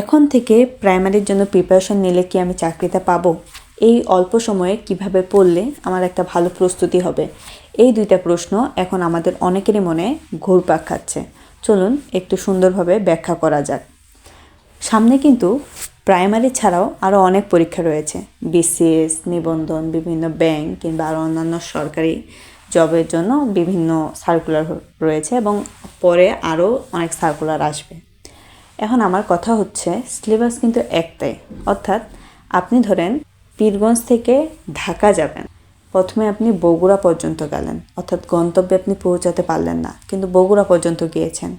এখন থেকে প্রাইমারির জন্য প্রিপারেশন নিলে কি আমি চাকরিটা পাবো? এই অল্প সময়ে কীভাবে পড়লে আমার একটা ভালো প্রস্তুতি হবে? এই দুইটা প্রশ্ন এখন আমাদের অনেকেরই মনে ঘুরপাক খাচ্ছে। চলুন একটু সুন্দরভাবে ব্যাখ্যা করা যাক। সামনে কিন্তু প্রাইমারি ছাড়াও আরও অনেক পরীক্ষা রয়েছে। বিসিএস নিবন্ধন, বিভিন্ন ব্যাংক কিংবা আরও অন্যান্য সরকারি জবের জন্য বিভিন্ন সার্কুলার রয়েছে এবং পরে আরও অনেক সার্কুলার আসবে। এখন আমার কথা হচ্ছে সিলেবাস কিন্তু একটাই। অর্থাৎ আপনি ধরেন পীরগঞ্জ থেকে ঢাকা যাবেন। প্রথমে আপনি বগুড়া পর্যন্ত গেলেন। অর্থাৎ গন্তব্যে আপনি পৌঁছাতে পারলেন না, কিন্তু বগুড়া পর্যন্ত গিয়েছেন।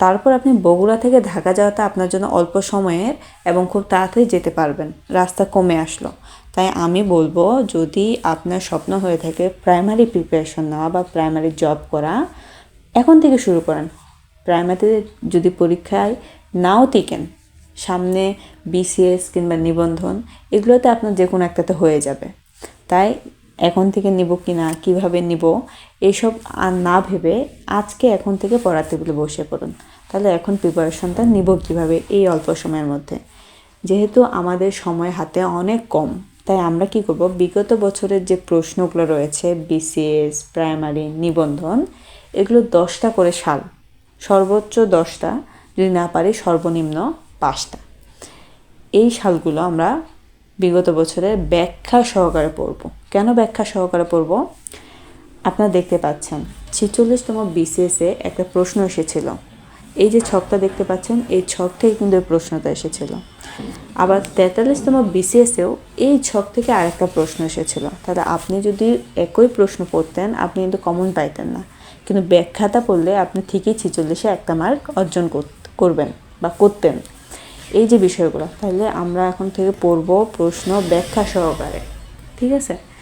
তারপর আপনি বগুড়া থেকে ঢাকা যাওয়াটা আপনার জন্য অল্প সময়ের এবং খুব তাড়াতাড়ি যেতে পারবেন। রাস্তা কমে আসলো। তাই আমি বলব, যদি আপনার স্বপ্ন হয়ে থাকে প্রাইমারি প্রিপারেশন নেওয়া বা প্রাইমারি জব করা, এখন থেকে শুরু করেন। প্রাইমারিতে যদি পরীক্ষায় নাও টিকেন। সামনে বিসিএস কিংবা নিবন্ধন, এগুলোতে আপনার যে কোনো একটাতে হয়ে যাবে। তাই এখন থেকে নিব কি না, কীভাবে নিব এইসব আর না ভেবে আজকে এখন থেকে পড়ার টেবিলে বসে পড়ুন। তাহলে এখন প্রিপারেশনটা নিব কীভাবে এই অল্প সময়ের মধ্যে। যেহেতু আমাদের সময় হাতে অনেক কম, তাই আমরা কি করব, বিগত বছরের যে প্রশ্নগুলো রয়েছে বিসিএস প্রাইমারি নিবন্ধন, এগুলো দশটা করে সাল, সর্বোচ্চ দশটা যদি না পারি সর্বনিম্ন পাঁচটা। এই সালগুলো আমরা বিগত বছরের ব্যাখ্যা সহকারে পড়ব। কেন ব্যাখ্যা সহকারে পড়ব? আপনারা দেখতে পাচ্ছেন, ছেচল্লিশতম বিসিএসে একটা প্রশ্ন এসেছিল। এই যে ছকটা দেখতে পাচ্ছেন, এই ছক থেকে কিন্তু এই প্রশ্নটা এসেছিল। আবার তেতাল্লিশতম বিসিএসেও এই ছক থেকে আরেকটা প্রশ্ন এসেছিল। তাহলে আপনি যদি একই প্রশ্ন পড়তেন, আপনি কিন্তু কমন পাইতেন না। কিন্তু ব্যাখ্যাটা পড়লে আপনি ঠিকই ছেচল্লিশে একটা মার্ক অর্জন কর- করবেন বা করতেন। এই যে বিষয়গুলো, তাহলে আমরা এখন থেকে পড়ব প্রশ্ন ব্যাখ্যা সহকারে। ঠিক আছে?